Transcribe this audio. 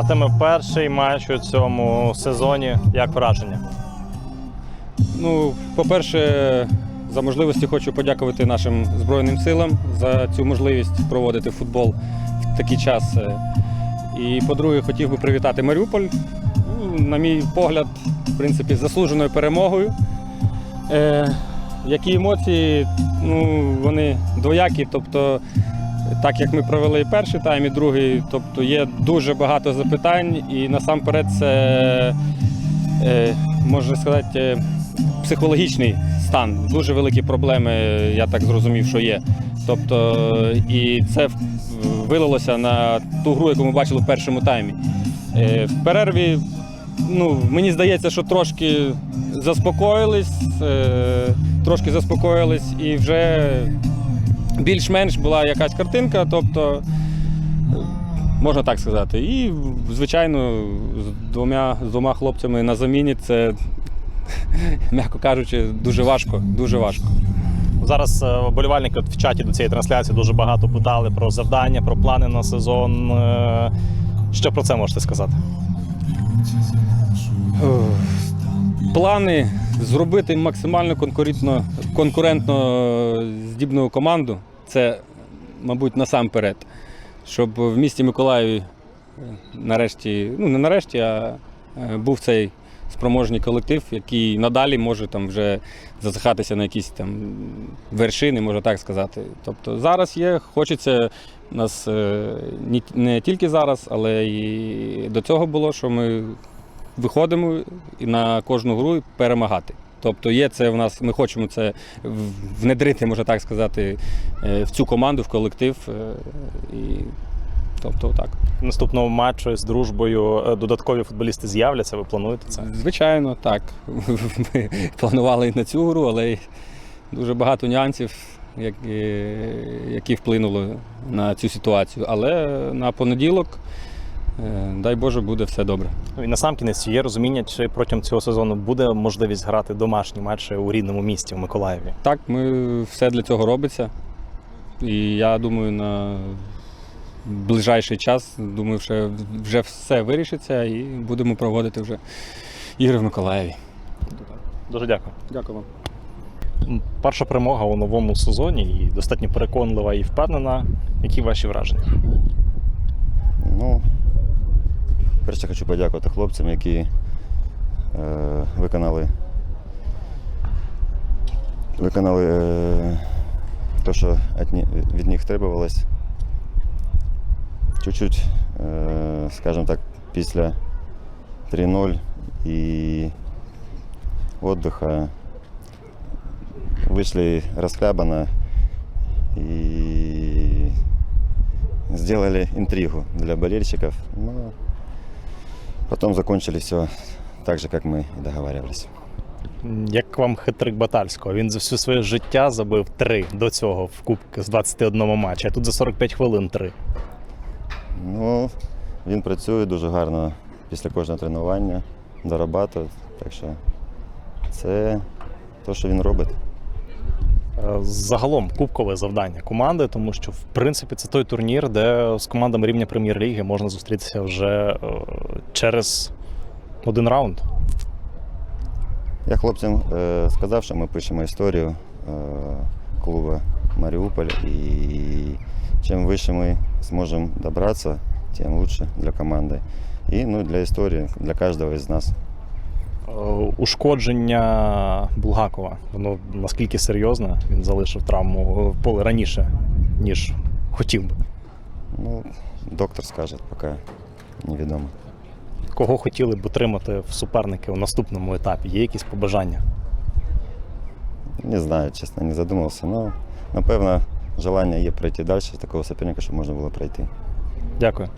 А теми перший матч у цьому сезоні. Як враження? Ну, по-перше, за можливості хочу подякувати нашим Збройним силам за цю можливість проводити футбол в такий час. І по-друге, хотів би привітати Маріуполь. Ну, на мій погляд, в принципі, заслуженою перемогою. Е, які емоції, ну, вони двоякі. Тобто, так як ми провели перший тайм і другий, тобто є дуже багато запитань, і насамперед це, е, можна сказати, е, психологічний стан. Дуже великі проблеми, я так зрозумів, що є. Тобто, і це вилилося на ту гру, яку ми бачили в першому таймі. Е, В перерві, ну, мені здається, що трошки заспокоїлись, е, трошки заспокоїлись і вже більш-менш була якась картинка, тобто, е, можна так сказати. І, звичайно, з двома, з двома хлопцями на заміні це м'яко кажучи, дуже важко, дуже важко. Зараз е, вболівальники в чаті до цієї трансляції дуже багато питали про завдання, про плани на сезон. Е, Що про це можете сказати? Плани зробити максимально конкурентно, конкурентно здібну команду. Це, мабуть, насамперед. Щоб в місті Миколаєві е, нарешті, ну не нарешті, а е, був цей спроможний колектив, який надалі може там вже зазихатися на якісь там вершини, можна так сказати. Тобто зараз є, хочеться нас е, не тільки зараз, але і до цього було, що ми виходимо на кожну гру і перемагати. Тобто є це в нас, ми хочемо це внедрити, можна так сказати, е, в цю команду, в колектив. е, І, тобто так. Наступного матчу з дружбою е, додаткові футболісти з'являться. Ви плануєте це? Звичайно, так. Ми планували і на цю гру, але дуже багато нюансів, які, вплинули на цю ситуацію. Але на понеділок, дай Боже, буде все добре. Ну, І на сам кінець є розуміння, чи протягом цього сезону буде можливість грати домашні матчі у рідному місті в Миколаєві. Так, ми все для цього робиться. І я думаю, на ближайший час, думаю, що вже все вирішиться і будемо проводити вже ігри в Миколаєві. Дуже дякую. Дякую вам. Перша перемога у новому сезоні і достатньо переконлива і впевнена. Які ваші враження? Ну, перше хочу подякувати хлопцям, які е, виконали, виконали е, те, що від, ні- від них требувалось. Чуть-чуть, е, скажімо так, після 3-0 і отдыха вышли расхлябанно и сделали интригу для болельщиков. Но потом закончили все так же, как мы и договаривались. Як вам хитрик Батальського? Він за все своє життя забив три до цього в кубки з 21 матчі, а тут за 45 хвилин три. Ну, він працює дуже гарно після кожного тренування, дорабатує. Так що це те, що він робить. Е, Загалом кубкове завдання команди, тому що в принципі це той турнір, де з командами рівня прем'єр-ліги можна зустрітися вже е, через один раунд. Я хлопцям е, сказав, що ми пишемо історію клубу Маріуполь, і чим вище ми зможемо добратися, тим лучше для команди. І ну, для історії, для кожного із нас. Е, Ушкодження Булгакова, воно наскільки серйозне, він залишив травму в поле раніше, ніж хотів би. Ну, доктор скаже, поки невідомо. Кого хотіли б отримати в суперники у наступному етапі? Є якісь побажання? Не знаю, чесно, не задумався. Ну, напевно, желання є пройти далі, такого суперника, щоб можна було пройти. Дякую.